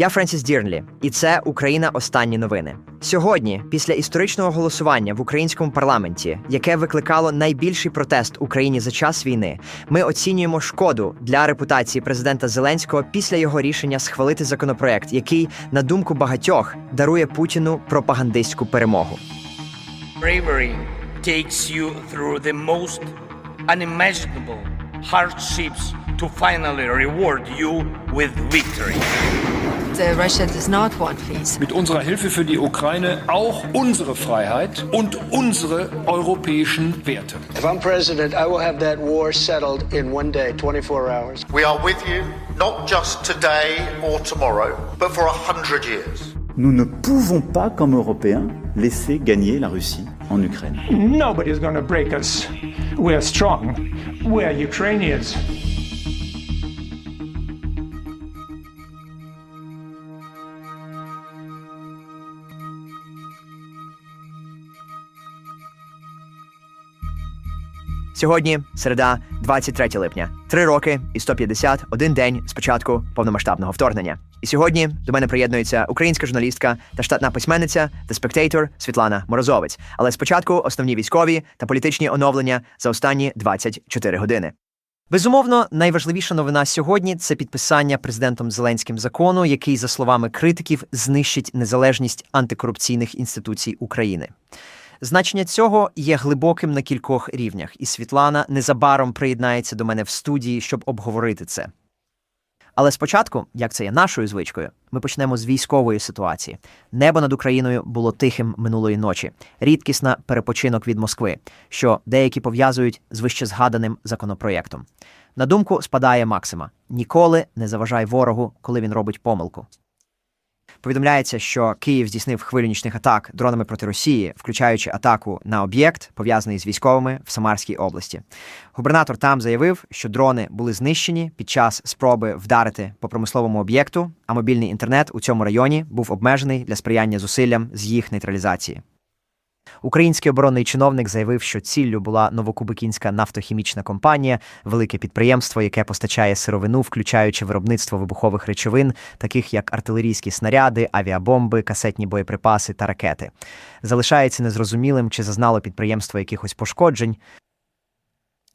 Я Френсіс Дірнлі, і це Україна. Останні новини. Сьогодні, після історичного голосування в українському парламенті, яке викликало найбільший протест Україні за час війни, ми оцінюємо шкоду для репутації президента Зеленського після його рішення схвалити законопроект, який, на думку багатьох, дарує Путіну пропагандистську перемогу. Bravery takes you through the most unimaginable hardships to finally reward you with victory. Uh, Russia does not want peace. mit unserer Hilfe für die Ukraine auch unsere Freiheit und unsere europäischen Werte. If I'm president, I will have that war settled in one day, 24 hours. We are with you, not just today or tomorrow, but for a hundred years. Nous ne pouvons pas, comme Européens, laisser gagner la Russie en Ukraine. Nobody's going to break us. We're strong. We're Ukrainians. Сьогодні середа, 23 липня, три роки і 151 день з початку повномасштабного вторгнення. І сьогодні до мене приєднується українська журналістка та штатна письменниця The Spectator Світлана Морозовець. Але спочатку основні військові та політичні оновлення за останні 24 години. Безумовно, найважливіша новина сьогодні це підписання президентом Зеленським закону, який, за словами критиків, знищить незалежність антикорупційних інституцій України. Значення цього є глибоким на кількох рівнях, і Світлана незабаром приєднається до мене в студії, щоб обговорити це. Але спочатку, як це є нашою звичкою, ми почнемо з військової ситуації. Небо над Україною було тихим минулої ночі, рідкісна перепочинок від Москви, що деякі пов'язують з вищезгаданим законопроєктом. На думку спадає Максима: ніколи не заважай ворогу, коли він робить помилку. Повідомляється, що Київ здійснив хвилю нічних атак дронами проти Росії, включаючи атаку на об'єкт, пов'язаний з військовими в Самарській області. Губернатор там заявив, що дрони були знищені під час спроби вдарити по промисловому об'єкту, а мобільний інтернет у цьому районі був обмежений для сприяння зусиллям з їх нейтралізації. Український оборонний чиновник заявив, що ціллю була новокубикінська нафтохімічна компанія, велике підприємство, яке постачає сировину, включаючи виробництво вибухових речовин, таких як артилерійські снаряди, авіабомби, касетні боєприпаси та ракети. Залишається незрозумілим, чи зазнало підприємство якихось пошкоджень.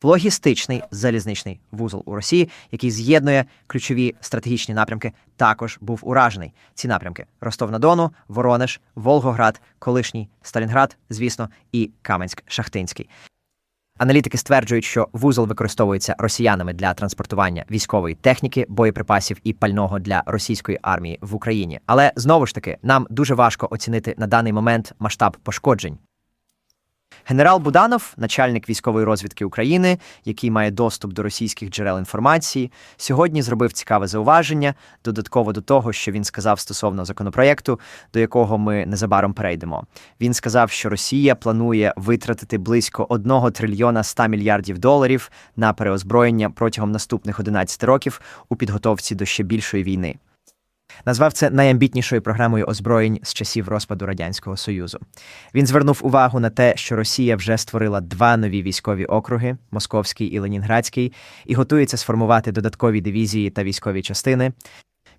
Логістичний залізничний вузол у Росії, який з'єднує ключові стратегічні напрямки, також був уражений. Ці напрямки Ростов-на-Дону, Воронеж, Волгоград, колишній Сталінград, звісно, і Каменськ-Шахтинський. Аналітики стверджують, що вузол використовується росіянами для транспортування військової техніки, боєприпасів і пального для російської армії в Україні. Але знову ж таки, нам дуже важко оцінити на даний момент масштаб пошкоджень. Генерал Буданов, начальник військової розвідки України, який має доступ до російських джерел інформації, сьогодні зробив цікаве зауваження додатково до того, що він сказав стосовно законопроєкту, до якого ми незабаром перейдемо. Він сказав, що Росія планує витратити близько 1 трильйона 100 мільярдів доларів на переозброєння протягом наступних 11 років у підготовці до ще більшої війни. Назвав це найамбітнішою програмою озброєнь з часів розпаду радянського союзу. Він звернув увагу на те, що Росія вже створила два нові військові округи Московський і Ленінградський, і готується сформувати додаткові дивізії та військові частини.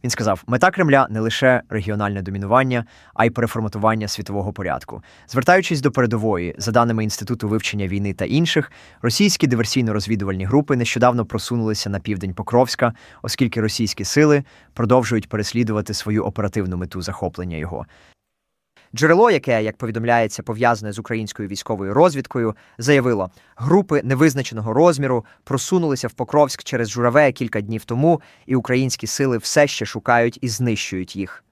Він сказав: мета Кремля не лише регіональне домінування, а й переформатування світового порядку. Звертаючись до передової, за даними інституту вивчення війни та інших, російські диверсійно-розвідувальні групи нещодавно просунулися на південь Покровська, оскільки російські сили продовжують переслідувати свою оперативну мету захоплення його. Джерело, яке, як повідомляється, пов'язане з українською військовою розвідкою, заявило, групи невизначеного розміру просунулися в Покровськ через жураве кілька днів тому, і українські сили все ще шукають і знищують їх.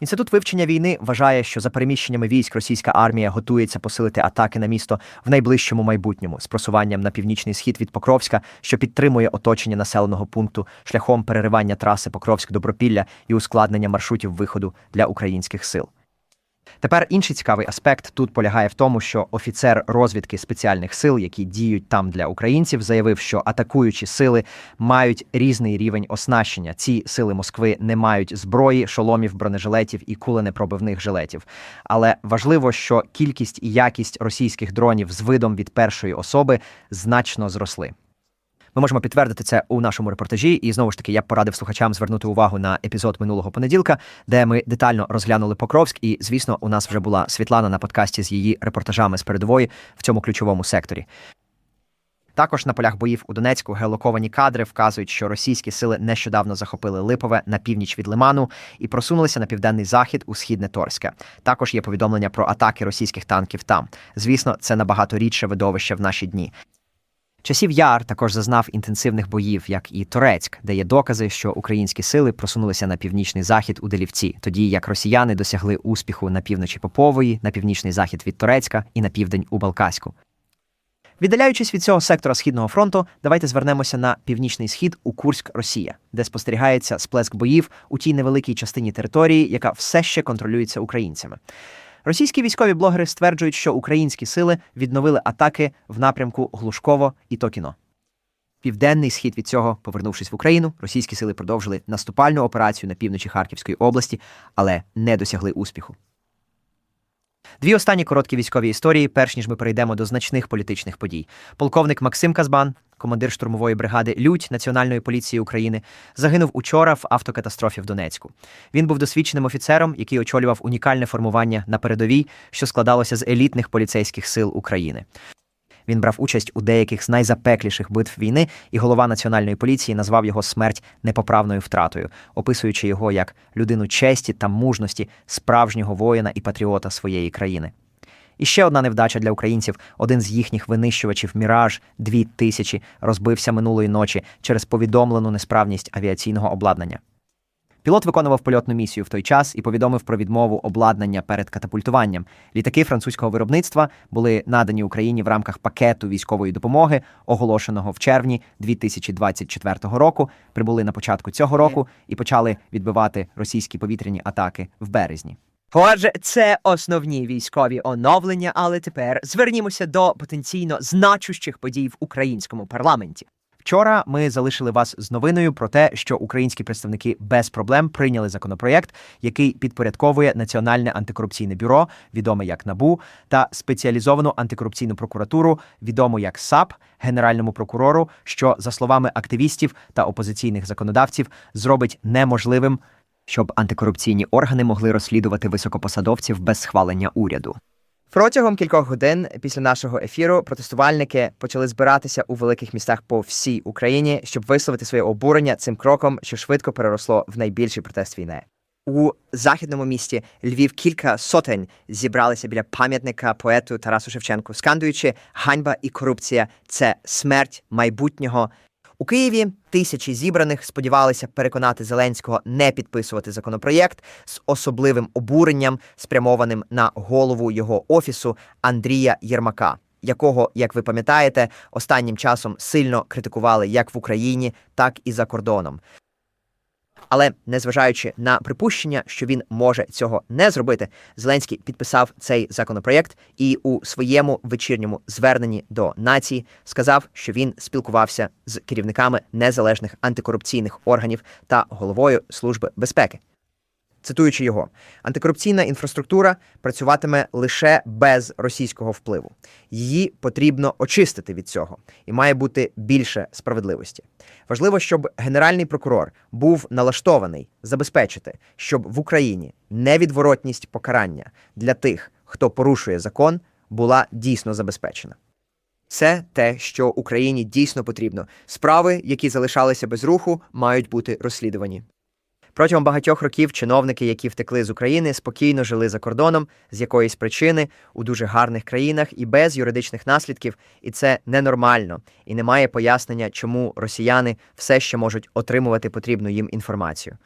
Інститут вивчення війни вважає, що за переміщеннями військ російська армія готується посилити атаки на місто в найближчому майбутньому з просуванням на північний схід від Покровська, що підтримує оточення населеного пункту шляхом переривання траси Покровськ-Добропілля і ускладнення маршрутів виходу для українських сил. Тепер інший цікавий аспект тут полягає в тому, що офіцер розвідки спеціальних сил, які діють там для українців, заявив, що атакуючі сили мають різний рівень оснащення. Ці сили Москви не мають зброї, шоломів, бронежилетів і куленепробивних жилетів. Але важливо, що кількість і якість російських дронів з видом від першої особи значно зросли. Ми можемо підтвердити це у нашому репортажі, і знову ж таки я б порадив слухачам звернути увагу на епізод минулого понеділка, де ми детально розглянули Покровськ. І звісно, у нас вже була Світлана на подкасті з її репортажами з передової в цьому ключовому секторі. Також на полях боїв у Донецьку геолоковані кадри вказують, що російські сили нещодавно захопили Липове на північ від Лиману і просунулися на південний захід у східне Торське. Також є повідомлення про атаки російських танків там. Звісно, це набагато рідше видовище в наші дні. Часів Яр також зазнав інтенсивних боїв, як і Торецьк, де є докази, що українські сили просунулися на північний захід у Делівці, тоді як росіяни досягли успіху на півночі Попової, на північний захід від Торецька і на південь у Балкаську. Віддаляючись від цього сектора східного фронту, давайте звернемося на північний схід у Курськ, Росія, де спостерігається сплеск боїв у тій невеликій частині території, яка все ще контролюється українцями. Російські військові блогери стверджують, що українські сили відновили атаки в напрямку Глушково і Токіно. Південний схід від цього, повернувшись в Україну, російські сили продовжили наступальну операцію на півночі Харківської області, але не досягли успіху. Дві останні короткі військові історії, перш ніж ми перейдемо до значних політичних подій. Полковник Максим Казбан, командир штурмової бригади Лють Національної поліції України, загинув учора в автокатастрофі в Донецьку. Він був досвідченим офіцером, який очолював унікальне формування на передовій, що складалося з елітних поліцейських сил України. Він брав участь у деяких з найзапекліших битв війни, і голова національної поліції назвав його смерть непоправною втратою, описуючи його як людину честі та мужності, справжнього воїна і патріота своєї країни. І ще одна невдача для українців: один з їхніх винищувачів Міраж 2000 розбився минулої ночі через повідомлену несправність авіаційного обладнання. Пілот виконував польотну місію в той час і повідомив про відмову обладнання перед катапультуванням. Літаки французького виробництва були надані Україні в рамках пакету військової допомоги, оголошеного в червні 2024 року. Прибули на початку цього року і почали відбивати російські повітряні атаки в березні. Отже, це основні військові оновлення, але тепер звернімося до потенційно значущих подій в українському парламенті. Вчора ми залишили вас з новиною про те, що українські представники без проблем прийняли законопроєкт, який підпорядковує Національне антикорупційне бюро, відоме як НАБУ, та спеціалізовану антикорупційну прокуратуру, відому як САП, генеральному прокурору, що за словами активістів та опозиційних законодавців зробить неможливим, щоб антикорупційні органи могли розслідувати високопосадовців без схвалення уряду. Протягом кількох годин після нашого ефіру протестувальники почали збиратися у великих містах по всій Україні, щоб висловити своє обурення цим кроком, що швидко переросло в найбільший протест війни. У західному місті Львів кілька сотень зібралися біля пам'ятника поету Тарасу Шевченку, скандуючи ганьба і корупція це смерть майбутнього. У Києві тисячі зібраних сподівалися переконати Зеленського не підписувати законопроєкт з особливим обуренням, спрямованим на голову його офісу Андрія Єрмака, якого, як ви пам'ятаєте, останнім часом сильно критикували як в Україні, так і за кордоном. Але незважаючи на припущення, що він може цього не зробити, Зеленський підписав цей законопроєкт і у своєму вечірньому зверненні до нації сказав, що він спілкувався з керівниками незалежних антикорупційних органів та головою Служби безпеки. Цитуючи його, антикорупційна інфраструктура працюватиме лише без російського впливу. Її потрібно очистити від цього, і має бути більше справедливості. Важливо, щоб генеральний прокурор був налаштований забезпечити, щоб в Україні невідворотність покарання для тих, хто порушує закон, була дійсно забезпечена. Це те, що Україні дійсно потрібно. Справи, які залишалися без руху, мають бути розслідувані. Протягом багатьох років чиновники, які втекли з України, спокійно жили за кордоном з якоїсь причини у дуже гарних країнах і без юридичних наслідків, і це ненормально, і немає пояснення, чому росіяни все ще можуть отримувати потрібну їм інформацію.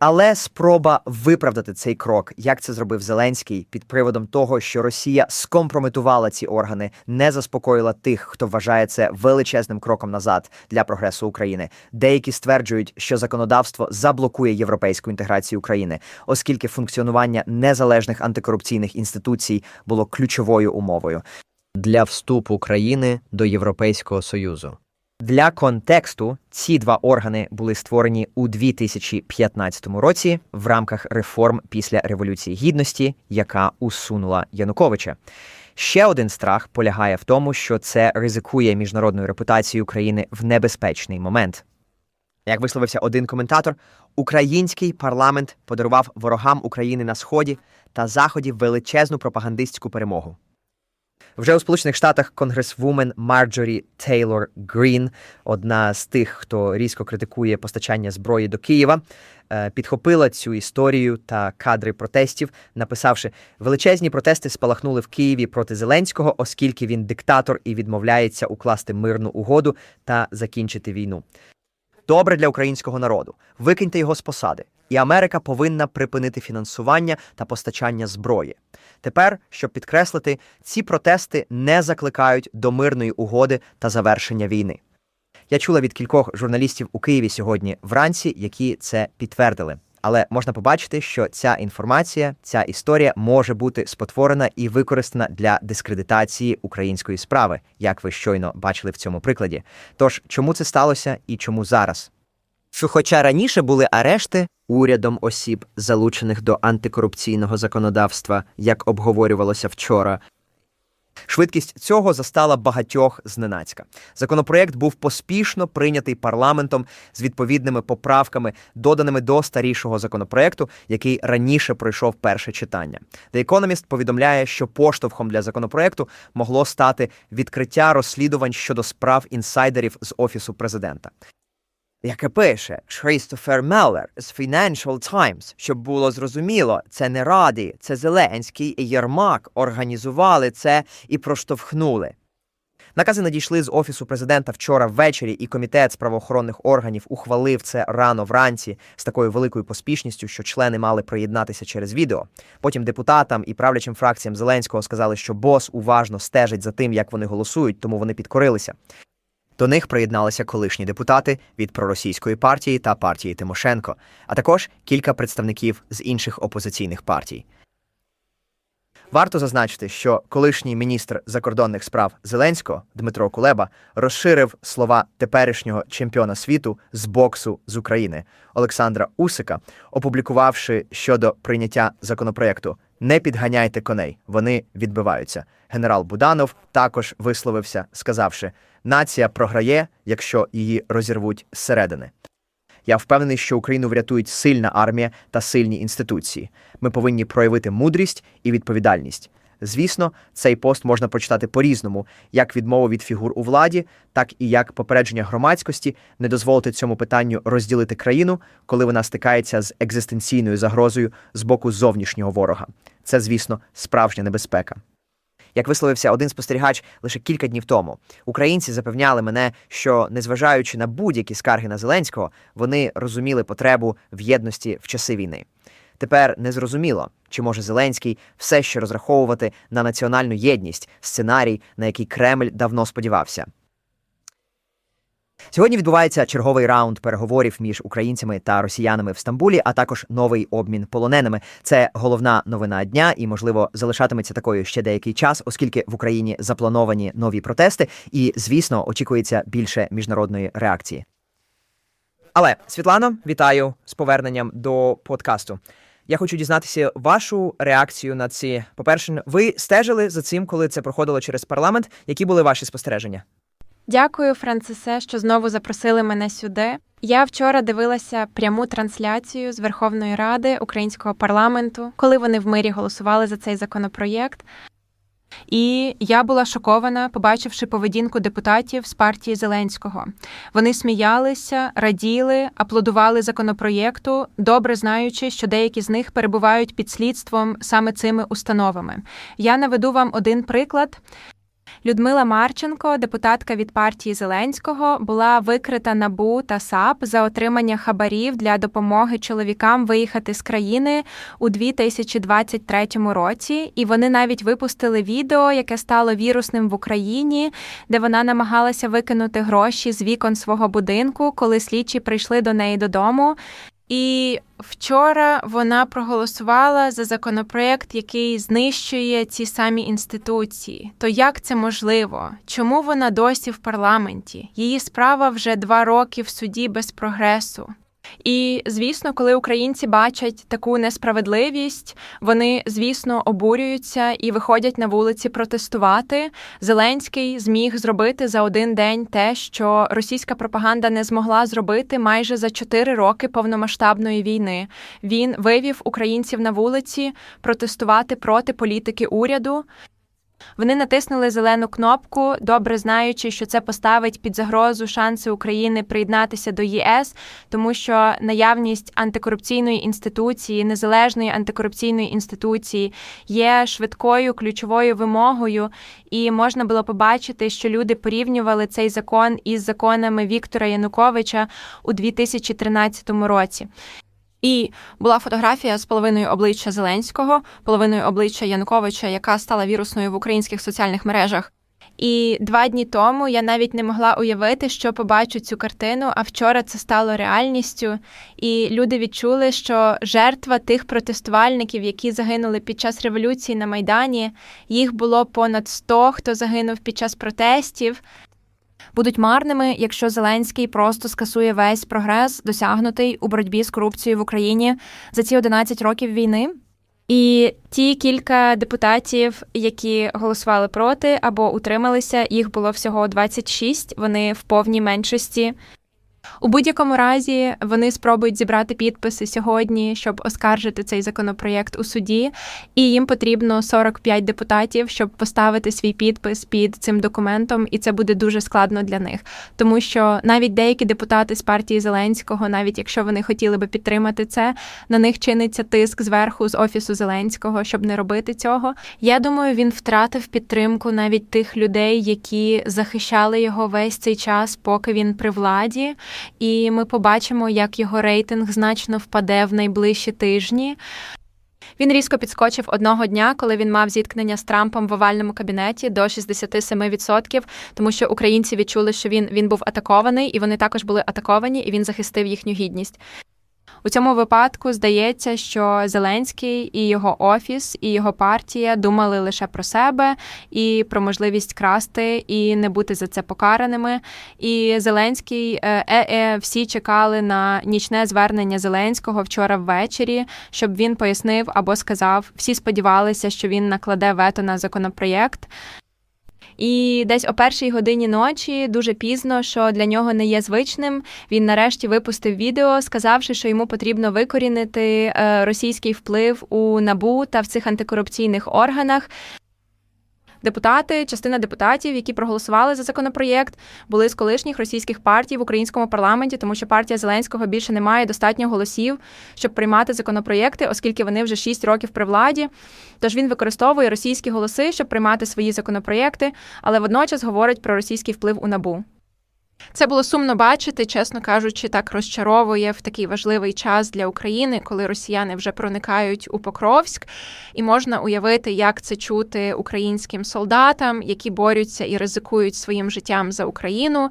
Але спроба виправдати цей крок, як це зробив Зеленський, під приводом того, що Росія скомпрометувала ці органи, не заспокоїла тих, хто вважає це величезним кроком назад для прогресу України. Деякі стверджують, що законодавство заблокує європейську інтеграцію України, оскільки функціонування незалежних антикорупційних інституцій було ключовою умовою Для вступу країни до Європейського Союзу. Для контексту ці два органи були створені у 2015 році в рамках реформ після Революції Гідності, яка усунула Януковича. Ще один страх полягає в тому, що це ризикує міжнародною репутацією України в небезпечний момент. Як висловився один коментатор, український парламент подарував ворогам України на сході та заході величезну пропагандистську перемогу. Вже у Сполучених Штатах конгресвумен Марджорі Тейлор Грін, одна з тих, хто різко критикує постачання зброї до Києва, е, підхопила цю історію та кадри протестів, написавши: величезні протести спалахнули в Києві проти Зеленського, оскільки він диктатор і відмовляється укласти мирну угоду та закінчити війну. Добре для українського народу. Викиньте його з посади. І Америка повинна припинити фінансування та постачання зброї. Тепер, щоб підкреслити, ці протести не закликають до мирної угоди та завершення війни. Я чула від кількох журналістів у Києві сьогодні вранці, які це підтвердили. Але можна побачити, що ця інформація, ця історія може бути спотворена і використана для дискредитації української справи, як ви щойно бачили в цьому прикладі. Тож, чому це сталося і чому зараз? Що, хоча раніше були арешти урядом осіб, залучених до антикорупційного законодавства, як обговорювалося вчора, Швидкість цього застала багатьох зненацька. Законопроєкт був поспішно прийнятий парламентом з відповідними поправками, доданими до старішого законопроєкту, який раніше пройшов перше читання. The Economist повідомляє, що поштовхом для законопроєкту могло стати відкриття розслідувань щодо справ інсайдерів з офісу президента. Яке пише Крістофер Меллер з Financial Times, щоб було зрозуміло, це не Раді, це Зеленський і Єрмак організували це і проштовхнули. Накази надійшли з офісу президента вчора ввечері, і комітет з правоохоронних органів ухвалив це рано вранці з такою великою поспішністю, що члени мали приєднатися через відео. Потім депутатам і правлячим фракціям Зеленського сказали, що бос уважно стежить за тим, як вони голосують, тому вони підкорилися. До них приєдналися колишні депутати від проросійської партії та партії Тимошенко, а також кілька представників з інших опозиційних партій. Варто зазначити, що колишній міністр закордонних справ Зеленського Дмитро Кулеба розширив слова теперішнього чемпіона світу з боксу з України Олександра Усика, опублікувавши щодо прийняття законопроекту Не підганяйте коней, вони відбиваються. Генерал Буданов також висловився, сказавши: нація програє, якщо її розірвуть зсередини. Я впевнений, що Україну врятують сильна армія та сильні інституції. Ми повинні проявити мудрість і відповідальність. Звісно, цей пост можна прочитати по-різному, як відмову від фігур у владі, так і як попередження громадськості не дозволити цьому питанню розділити країну, коли вона стикається з екзистенційною загрозою з боку зовнішнього ворога. Це, звісно, справжня небезпека. Як висловився один спостерігач лише кілька днів тому, українці запевняли мене, що незважаючи на будь-які скарги на Зеленського, вони розуміли потребу в єдності в часи війни. Тепер незрозуміло, чи може Зеленський все ще розраховувати на національну єдність, сценарій, на який Кремль давно сподівався. Сьогодні відбувається черговий раунд переговорів між українцями та росіянами в Стамбулі, а також новий обмін полоненими. Це головна новина дня і, можливо, залишатиметься такою ще деякий час, оскільки в Україні заплановані нові протести, і, звісно, очікується більше міжнародної реакції. Але Світлано, вітаю з поверненням до подкасту. Я хочу дізнатися вашу реакцію на ці. По-перше, ви стежили за цим, коли це проходило через парламент. Які були ваші спостереження? Дякую, Францисе, що знову запросили мене сюди. Я вчора дивилася пряму трансляцію з Верховної Ради українського парламенту, коли вони в мирі голосували за цей законопроєкт. І я була шокована, побачивши поведінку депутатів з партії Зеленського. Вони сміялися, раділи, аплодували законопроєкту, добре знаючи, що деякі з них перебувають під слідством саме цими установами. Я наведу вам один приклад. Людмила Марченко, депутатка від партії Зеленського, була викрита НАБУ та САП за отримання хабарів для допомоги чоловікам виїхати з країни у 2023 році. І вони навіть випустили відео, яке стало вірусним в Україні, де вона намагалася викинути гроші з вікон свого будинку, коли слідчі прийшли до неї додому. І вчора вона проголосувала за законопроект, який знищує ці самі інституції. То як це можливо? Чому вона досі в парламенті? Її справа вже два роки в суді без прогресу. І звісно, коли українці бачать таку несправедливість, вони звісно обурюються і виходять на вулиці протестувати. Зеленський зміг зробити за один день те, що російська пропаганда не змогла зробити майже за чотири роки повномасштабної війни. Він вивів українців на вулиці протестувати проти політики уряду. Вони натиснули зелену кнопку, добре знаючи, що це поставить під загрозу шанси України приєднатися до ЄС, тому що наявність антикорупційної інституції, незалежної антикорупційної інституції є швидкою ключовою вимогою, і можна було побачити, що люди порівнювали цей закон із законами Віктора Януковича у 2013 році. І була фотографія з половиною обличчя Зеленського, половиною обличчя Януковича, яка стала вірусною в українських соціальних мережах. І два дні тому я навіть не могла уявити, що побачу цю картину. А вчора це стало реальністю. І люди відчули, що жертва тих протестувальників, які загинули під час революції на Майдані, їх було понад 100, хто загинув під час протестів будуть марними, якщо Зеленський просто скасує весь прогрес, досягнутий у боротьбі з корупцією в Україні за ці 11 років війни. І ті кілька депутатів, які голосували проти або утрималися, їх було всього 26, Вони в повній меншості. У будь-якому разі вони спробують зібрати підписи сьогодні, щоб оскаржити цей законопроєкт у суді, і їм потрібно 45 депутатів, щоб поставити свій підпис під цим документом, і це буде дуже складно для них, тому що навіть деякі депутати з партії Зеленського, навіть якщо вони хотіли би підтримати це, на них чиниться тиск зверху з офісу Зеленського, щоб не робити цього. Я думаю, він втратив підтримку навіть тих людей, які захищали його весь цей час, поки він при владі і ми побачимо, як його рейтинг значно впаде в найближчі тижні. Він різко підскочив одного дня, коли він мав зіткнення з Трампом в овальному кабінеті до 67%, тому що українці відчули, що він, він був атакований, і вони також були атаковані, і він захистив їхню гідність. У цьому випадку здається, що Зеленський і його офіс, і його партія думали лише про себе і про можливість красти і не бути за це покараними. І Зеленський е, е, всі чекали на нічне звернення Зеленського вчора ввечері, щоб він пояснив або сказав. Всі сподівалися, що він накладе вето на законопроєкт. І десь о першій годині ночі, дуже пізно, що для нього не є звичним. Він нарешті випустив відео, сказавши, що йому потрібно викорінити е, російський вплив у набу та в цих антикорупційних органах. Депутати, частина депутатів, які проголосували за законопроєкт, були з колишніх російських партій в українському парламенті, тому що партія Зеленського більше не має достатньо голосів, щоб приймати законопроєкти, оскільки вони вже 6 років при владі. Тож він використовує російські голоси, щоб приймати свої законопроєкти, але водночас говорить про російський вплив у набу. Це було сумно бачити, чесно кажучи, так розчаровує в такий важливий час для України, коли росіяни вже проникають у Покровськ, і можна уявити, як це чути українським солдатам, які борються і ризикують своїм життям за Україну.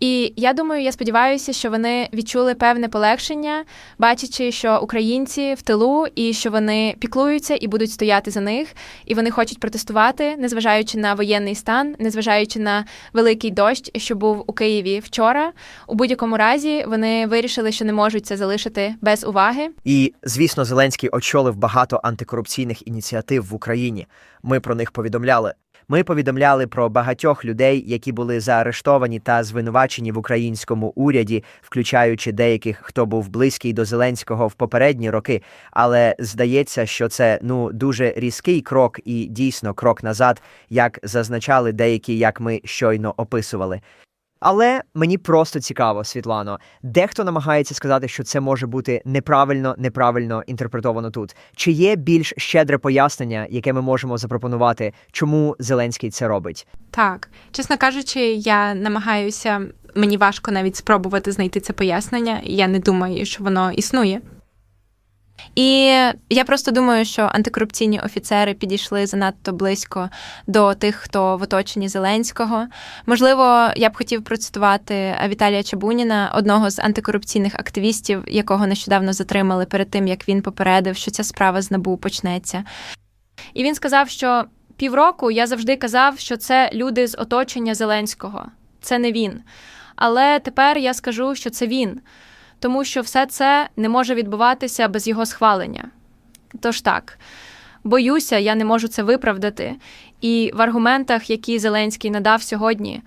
І я думаю, я сподіваюся, що вони відчули певне полегшення, бачачи, що українці в тилу і що вони піклуються і будуть стояти за них, і вони хочуть протестувати, незважаючи на воєнний стан, незважаючи на великий дощ, що був у Києві вчора. У будь-якому разі вони вирішили, що не можуть це залишити без уваги. І звісно, Зеленський очолив багато антикорупційних ініціатив в Україні. Ми про них повідомляли. Ми повідомляли про багатьох людей, які були заарештовані та звинувачені в українському уряді, включаючи деяких, хто був близький до Зеленського в попередні роки. Але здається, що це ну дуже різкий крок і дійсно крок назад, як зазначали деякі, як ми щойно описували. Але мені просто цікаво, Світлано. Дехто намагається сказати, що це може бути неправильно, неправильно інтерпретовано тут. Чи є більш щедре пояснення, яке ми можемо запропонувати, чому Зеленський це робить? Так, чесно кажучи, я намагаюся, мені важко навіть спробувати знайти це пояснення. Я не думаю, що воно існує. І я просто думаю, що антикорупційні офіцери підійшли занадто близько до тих, хто в оточенні Зеленського. Можливо, я б хотів процитувати Віталія Чабуніна, одного з антикорупційних активістів, якого нещодавно затримали перед тим, як він попередив, що ця справа з НАБУ почнеться. І він сказав, що півроку я завжди казав, що це люди з оточення Зеленського, це не він. Але тепер я скажу, що це він. Тому що все це не може відбуватися без його схвалення. Тож так, боюся, я не можу це виправдати. І в аргументах, які Зеленський надав сьогодні,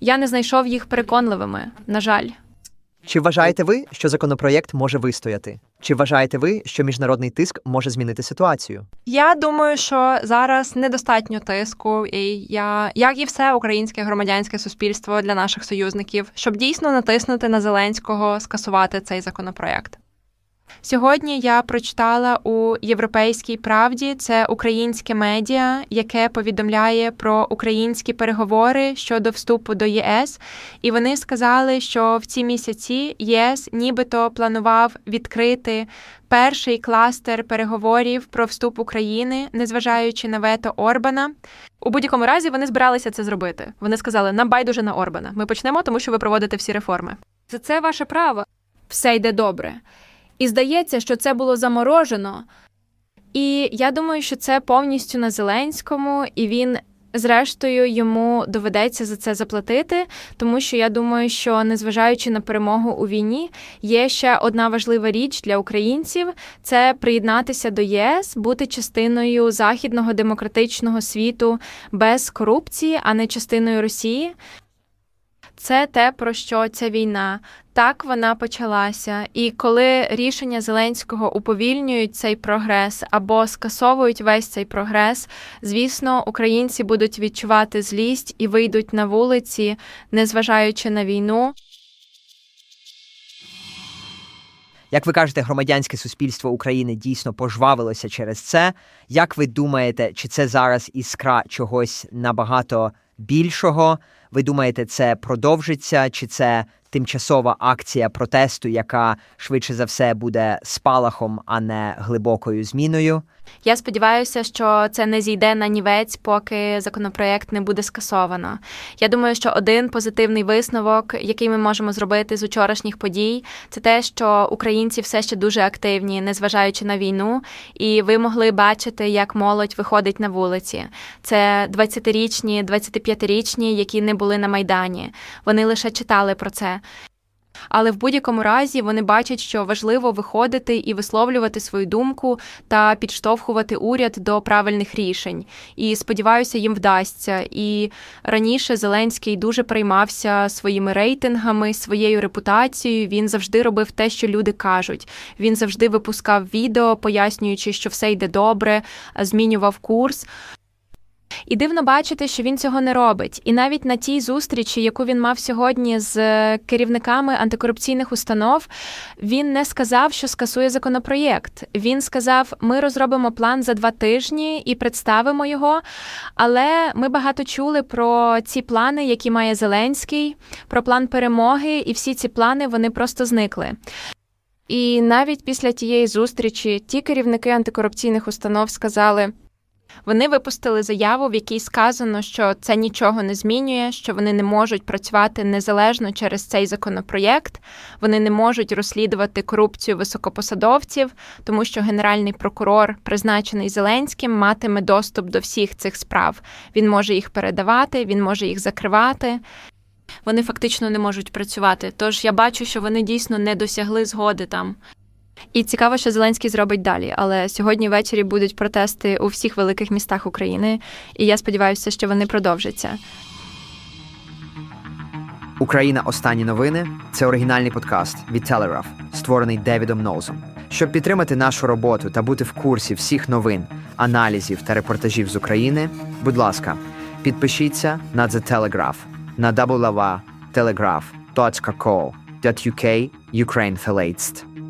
я не знайшов їх переконливими, на жаль. Чи вважаєте ви, що законопроєкт може вистояти? Чи вважаєте ви, що міжнародний тиск може змінити ситуацію? Я думаю, що зараз недостатньо тиску, і я, як і все українське громадянське суспільство для наших союзників, щоб дійсно натиснути на Зеленського скасувати цей законопроект. Сьогодні я прочитала у Європейській правді це українське медіа, яке повідомляє про українські переговори щодо вступу до ЄС, і вони сказали, що в ці місяці ЄС нібито планував відкрити перший кластер переговорів про вступ України, незважаючи на вето Орбана. У будь-якому разі вони збиралися це зробити. Вони сказали: нам байдуже на Орбана. Ми почнемо, тому що ви проводите всі реформи. За це ваше право. Все йде добре. І здається, що це було заморожено. І я думаю, що це повністю на Зеленському, і він, зрештою, йому доведеться за це заплатити, тому що я думаю, що незважаючи на перемогу у війні, є ще одна важлива річ для українців це приєднатися до ЄС, бути частиною західного демократичного світу без корупції, а не частиною Росії. Це те, про що ця війна. Так вона почалася. І коли рішення Зеленського уповільнюють цей прогрес або скасовують весь цей прогрес, звісно, українці будуть відчувати злість і вийдуть на вулиці, незважаючи на війну. Як ви кажете, громадянське суспільство України дійсно пожвавилося через це. Як ви думаєте, чи це зараз іскра чогось набагато більшого? Ви думаєте, це продовжиться, чи це тимчасова акція протесту, яка швидше за все буде спалахом, а не глибокою зміною? Я сподіваюся, що це не зійде на нівець, поки законопроект не буде скасовано. Я думаю, що один позитивний висновок, який ми можемо зробити з учорашніх подій, це те, що українці все ще дуже активні, незважаючи на війну, і ви могли бачити, як молодь виходить на вулиці. Це 20-річні, 25-річні, які не були на майдані. Вони лише читали про це. Але в будь-якому разі вони бачать, що важливо виходити і висловлювати свою думку та підштовхувати уряд до правильних рішень. І сподіваюся, їм вдасться. І раніше Зеленський дуже приймався своїми рейтингами, своєю репутацією. Він завжди робив те, що люди кажуть. Він завжди випускав відео, пояснюючи, що все йде добре, змінював курс. І дивно бачити, що він цього не робить. І навіть на тій зустрічі, яку він мав сьогодні з керівниками антикорупційних установ, він не сказав, що скасує законопроєкт. Він сказав: ми розробимо план за два тижні і представимо його. Але ми багато чули про ці плани, які має Зеленський, про план перемоги, і всі ці плани вони просто зникли. І навіть після тієї зустрічі ті керівники антикорупційних установ сказали. Вони випустили заяву, в якій сказано, що це нічого не змінює, що вони не можуть працювати незалежно через цей законопроєкт. Вони не можуть розслідувати корупцію високопосадовців, тому що генеральний прокурор, призначений Зеленським, матиме доступ до всіх цих справ. Він може їх передавати, він може їх закривати. Вони фактично не можуть працювати. Тож я бачу, що вони дійсно не досягли згоди там. І цікаво, що Зеленський зробить далі. Але сьогодні ввечері будуть протести у всіх великих містах України, і я сподіваюся, що вони продовжаться. Україна. Останні новини це оригінальний подкаст від Telegraph, створений Девідом Ноузом. Щоб підтримати нашу роботу та бути в курсі всіх новин, аналізів та репортажів з України, будь ласка, підпишіться на The Telegraph на www.telegraph.co.uk Ukraine Verletzt.